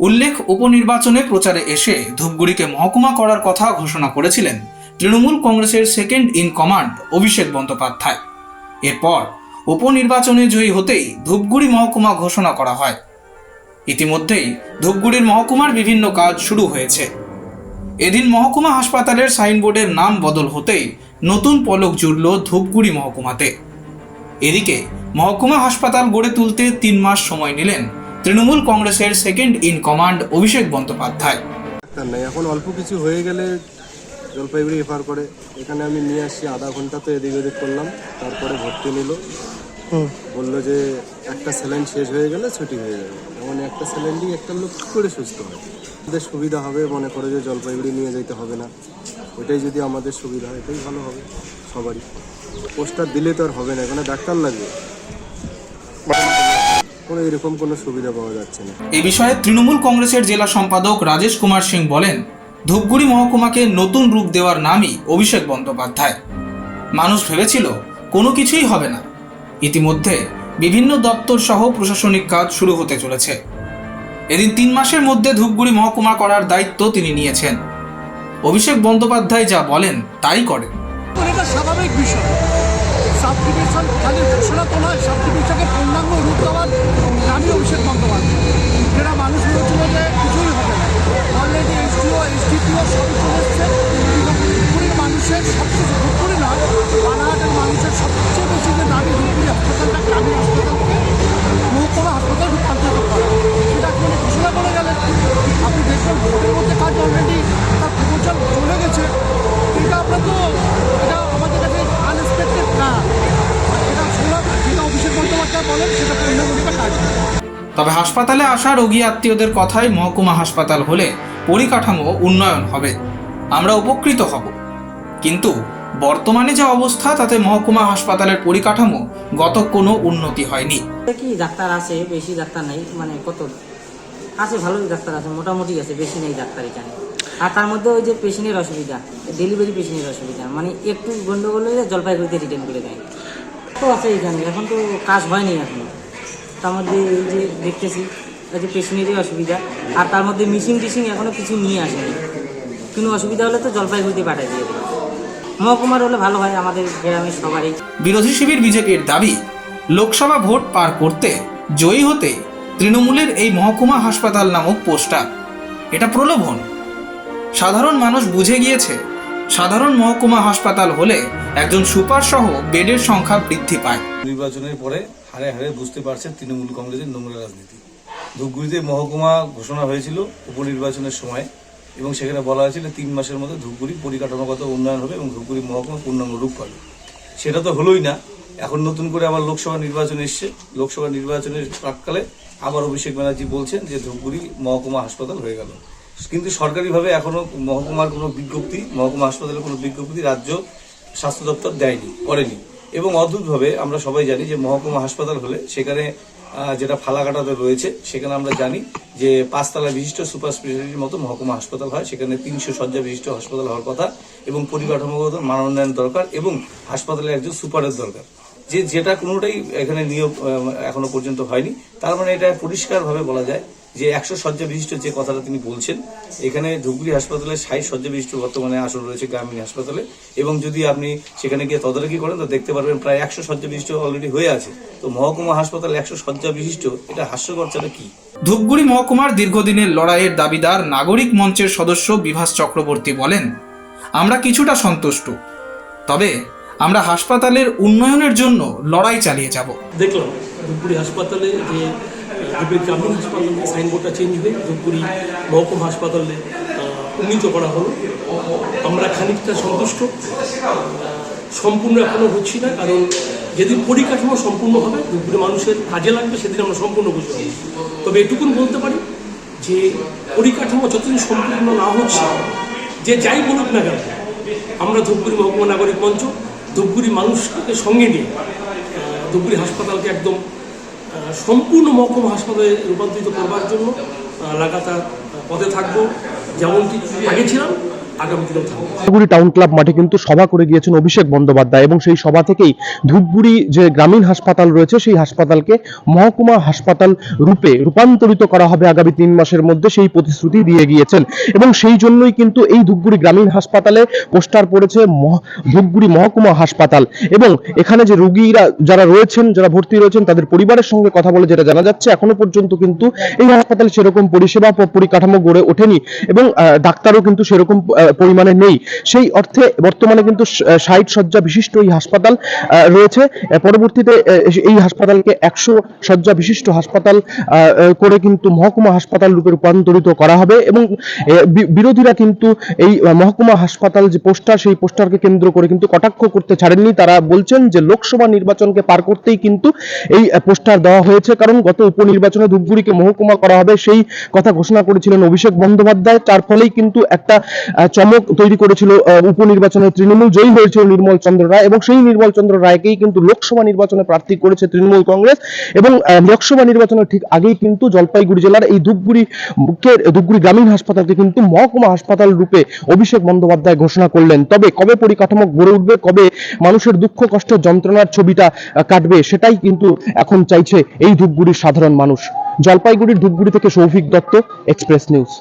উল্লেখ উপনির্বাচনে প্রচারে এসে ধূপগুড়িকে মহকুমা করার কথা ঘোষণা করেছিলেন তৃণমূল কংগ্রেসের second in command Abhishek Bandyopadhyay. এরপর উপনির্বাচনে জয়ী হতেই ধূপগুড়ি মহকুমা ঘোষণা করা হয়। ইতিমধ্যেই ধূপগুড়ির মহকুমার বিভিন্ন কাজ শুরু হয়েছে। এদিন মহকুমা হাসপাতালের সাইনবোর্ডের নাম বদল হতেই নতুন পলক জুড়ল ধূপগুড়ি মহকুমাতে। এদিকে মহকুমা হাসপাতাল গড়ে তুলতে তিন মাস সময় নিলেন তৃণমূল কংগ্রেসের second in command Abhishek Bandyopadhyay. Doctor নাই এখন অল্প কিছু হয়ে গেলে জলপাইগুড়ি রেফার করে। এখানে আমি নিয়ে আসি আধা ঘণ্টা তো এদিক ওদিক করলাম তারপরে ভর্তি নিল। বলল যে একটা স্যালাইন শেষ হয়ে গেলে ছুটি হয়ে যাবে। এমন একটা স্যালাইন দিয়ে একটা লোক কী করে সুস্থ হয়? আমাদের সুবিধা হবে মনে করে যে জলপাইগুড়ি নিয়ে যেতে হবে না। ওইটাই যদি আমাদের সুবিধা হয় এটাই ভালো হবে সবারই। পোস্টার দিলে তো আর হবে না এখানে ডাক্তার লাগবে। কোনো এরকম কোনো সুবিধা পাওয়া যাচ্ছে না। এ বিষয়ে তৃণমূল কংগ্রেসের জেলা সম্পাদক রাজেশ কুমার সিং বলেন ধূপগুড়ি মহকুমাকে নতুন রূপ দেওয়ার নামই অভিষেক বন্দ্যোপাধ্যায়। মানুষ ভেবেছিল কোনো কিছুই হবে না। ইতিমধ্যে বিভিন্ন দপ্তর সহ প্রশাসনিক কাজ শুরু হতে চলেছে। এদিন তিন মাসের মধ্যে ধূপগুড়ি মহকুমা করার দায়িত্ব তিনি নিয়েছেন। অভিষেক বন্দ্যোপাধ্যায় যা বলেন তাই করেন। স্বাভাবিক বিষয়। সাব ডিভিশন খালি ঘোষণা তো নয় সাব পূর্ণাঙ্গ রূপ দেওয়ার দাবি অভিষেক বন্দ্যোপাধ্যায়। যেটা মানুষ বলেছিল যে কিছুই হবে না। অলরেডি এসডিও, এসডিপিও সবই চলে এসছে। মানুষের সবচেয়ে, ধূপগুড়ি নয় বানাহাটের মানুষের সবচেয়ে বেশি যে দাবি ধূপগুড়ি হাসপাতালটা গ্রামীণ তবে হাসপাতালে আসা রোগী আত্মীয়দের কথায় মহকুমা হাসপাতাল হলে পরিকাঠামো উন্নয়ন হবে। আমরা উপকৃত হব। কিন্তু বর্তমানে যে অবস্থা, তাতে মহকুমা হাসপাতালের পরিকাঠামো গত কোনো উন্নতি হয়নি। কি ডাক্তার আছে? বেশি ডাক্তার নেই? মানে কত? আছে, ভালোই ডাক্তার আছে, মোটামুটি আছে, বেশি নেই ডাক্তার এখানে। আর তার মধ্যে ওই যে পেশেন্টের অসুবিধা ডেলিভারি পেশেন্টের অসুবিধা মানে একটু গন্ডগোল হলে জলপাইগুড়িতে রিটার্ন করে দেয়। তো আছে এখানে, এখন তো কাজ হয়নি এখনও। তার মধ্যে এই যে দেখতেছি এই যে পেশেন্টেরই অসুবিধা। আর তার মধ্যে মিশিং টিশিং এখনও কিছু নিয়ে আসেনি। কোনো অসুবিধা হলে তো জলপাইগুড়িতে পাঠিয়ে দিয়ে দেবে। মহকুমার হলে ভালো হয় আমাদের গ্রামের সবারই। বিরোধী শিবির বিজেপির দাবি লোকসভা ভোট পার করতে জয়ী হতে তৃণমূলের এই মহকুমা হাসপাতাল নামক পোস্টার। এটা প্রলোভন। সাধারণ মানুষ বুঝে গিয়েছে সাধারণ মহকুমা হাসপাতাল হলে একজন সুপার সহ বেডের সংখ্যা বৃদ্ধি পায়। নির্বাচনের পরে হারে হারে বুঝতে পারছেন তৃণমূল কংগ্রেসের নোংরা রাজনীতি। ধূপগুড়িতে মহকুমা ঘোষণা হয়েছিল উপনির্বাচনের সময় এবং সেখানে বলা হয়েছিল তিন মাসের মধ্যে ধূপগুড়ি পরিকাঠামোগত উন্নয়ন হবে এবং ধূপগুড়ি মহকুমা পূর্ণাঙ্গ রূপ পাবে। সেটা তো হলোই না। এখন নতুন করে আবার লোকসভা নির্বাচন এসছে। লোকসভা নির্বাচনের প্রাককালে আবার অভিষেক ব্যানার্জি বলছেন যে ধূপগুড়ি মহকুমা হাসপাতাল হয়ে গেল। কিন্তু সরকারিভাবে এখনও মহকুমার কোনো বিজ্ঞপ্তি, মহকুমা হাসপাতালের কোনো বিজ্ঞপ্তি রাজ্য স্বাস্থ্য দপ্তর দেয়নি, করেনি। এবং অদ্ভুতভাবে আমরা সবাই জানি যে মহকুমা হাসপাতাল হলে সেখানে যেটা ফালাকাটাতে রয়েছে, সেখানে আমরা জানি যে পাঁচতলা বিশিষ্ট সুপার স্পেশালিটির মতো মহকুমা হাসপাতাল হয়, সেখানে তিনশো শয্যা বিশিষ্ট হাসপাতাল হওয়ার কথা এবং পরিকাঠামোগত মানোন্নয়ন দরকার এবং হাসপাতালে একজন সুপারের দরকার। যে যেটা কোনোটাই এখানে নিয়োগ এখনও পর্যন্ত হয়নি, তার মানে এটা পরিষ্কারভাবে বলা যায়। যে একশো শয্যা বিশিষ্ট যে কথাটা তিনি বলছেন এখানে ধুবড়ি হাসপাতালে ষাট শয্যা বিশিষ্ট বর্তমানে আসন রয়েছে গ্রামীণ হাসপাতালে। এবং যদি আপনি সেখানে গিয়ে তদারকি করেন তো দেখতে পারবেন প্রায় একশো শয্যা বিশিষ্ট অলরেডি হয়ে আছে। তো মহকুমা হাসপাতাল একশো শয্যা বিশিষ্ট এটা হাস্যকর কি? ধূপগুড়ি মহকুমার দীর্ঘদিনের লড়াইয়ের দাবিদার নাগরিক মঞ্চের সদস্য বিভাস চক্রবর্তী বলেন আমরা কিছুটা সন্তুষ্ট। তবে আমরা হাসপাতালের উন্নয়নের জন্য লড়াই চালিয়ে যাব। দেখলাম ধূপগুড়ি হাসপাতালে যে ধূপগুড়ি গ্রামীণ হাসপাতালে সাইনবোর্ডটা চেঞ্জ হয়ে ধূপগুড়ি মহকুমা হাসপাতালে উন্নীত করা হলো। আমরা খানিকটা সন্তুষ্ট। সম্পূর্ণ এখনও হচ্ছি না, কারণ যেদিন পরিকাঠামো সম্পূর্ণ হবে ধূপগুড়ি মানুষের কাজে লাগবে, সেদিন আমরা সম্পূর্ণ বুঝতে পারব তবে এটুকুন বলতে পারি যে পরিকাঠামো যতদিন সম্পূর্ণ না হচ্ছে, যে যাই বলুক না কেন, আমরা ধূপগুড়ি মহকুমা নাগরিক মঞ্চ, ধূপগুড়ি মানুষকে সঙ্গে নিয়ে ধূপগুড়ি হাসপাতালকে একদম সম্পূর্ণ মহকুমা হাসপাতালে রূপান্তরিত করবার জন্য লাগাতার পদে থাকব। যেমনটি আগে ছিলাম ধূপগুড়ি টাউন ক্লাব মাঠে কিন্তু সভা করে গিয়েছেন অভিষেক বন্দ্যোপাধ্যায় এবং সেই সভা থেকেই ধূপগুড়ি যে গ্রামীণ হাসপাতাল রয়েছে, সেই হাসপাতালকে মহকুমা হাসপাতাল রূপে রূপান্তরিত করা হবে আগামী তিন মাসের মধ্যে। সেই প্রতিশ্রুতি দিয়ে গিয়েছেন এবং সেই জন্যই কিন্তু এই ধূপগুড়ি গ্রামীণ হাসপাতালে পোস্টার পড়েছে ধূপগুড়ি মহকুমা হাসপাতাল এবং এখানে যে রুগীরা যারা রয়েছেন, যারা ভর্তি রয়েছেন, তাদের পরিবারের সঙ্গে কথা বলে যেটা জানা যাচ্ছে, এখনও পর্যন্ত কিন্তু এই হাসপাতালে সেরকম পরিষেবা পরিকাঠামো গড়ে ওঠেনি এবং ডাক্তারও কিন্তু সেরকম পরিমাণে নেই। সেই অর্থে বর্তমানে কিন্তু ষাট শয্যা বিশিষ্ট এই হাসপাতাল রয়েছে। পরবর্তীতে এই হাসপাতালকে একশো শয্যা বিশিষ্ট হাসপাতাল করে কিন্তু মহকুমা হাসপাতাল রূপে রূপান্তরিত করা হবে এবং বিরোধীরা কিন্তু এই মহকুমা হাসপাতাল যে পোস্টার, সেই পোস্টারকে কেন্দ্র করে কিন্তু কটাক্ষ করতে ছাড়েননি। তারা বলছেন যে লোকসভা নির্বাচনকে পার করতেই কিন্তু এই পোস্টার দেওয়া হয়েছে। কারণ গত উপনির্বাচনে ধূপগুড়িকে মহকুমা করা হবে সেই কথা ঘোষণা করেছিলেন অভিষেক বন্দ্যোপাধ্যায়। তার ফলেই কিন্তু একটা চমক তৈরি করেছিল উপনির্বাচনে তৃণমূল, জয়ী হয়েছিল নির্মল চন্দ্র রায় এবং সেই নির্মল চন্দ্র রায়কেই কিন্তু লোকসভা নির্বাচনে প্রার্থী করেছে তৃণমূল কংগ্রেস এবং লোকসভা নির্বাচনের ঠিক আগেই কিন্তু জলপাইগুড়ি জেলার এই ধূপগুড়ি ধূপগুড়ি গ্রামীণ হাসপাতালকে কিন্তু মহকুমা হাসপাতাল রূপে অভিষেক বন্দ্যোপাধ্যায় ঘোষণা করলেন। তবে কবে পরিকাঠামো গড়ে উঠবে, কবে মানুষের দুঃখ, কষ্ট, যন্ত্রণার ছবিটা কাটবে, সেটাই কিন্তু এখন চাইছে এই ধূপগুড়ির সাধারণ মানুষ। জলপাইগুড়ির ধূপগুড়ি থেকে সৌভিক দত্ত এক্সপ্রেস নিউজ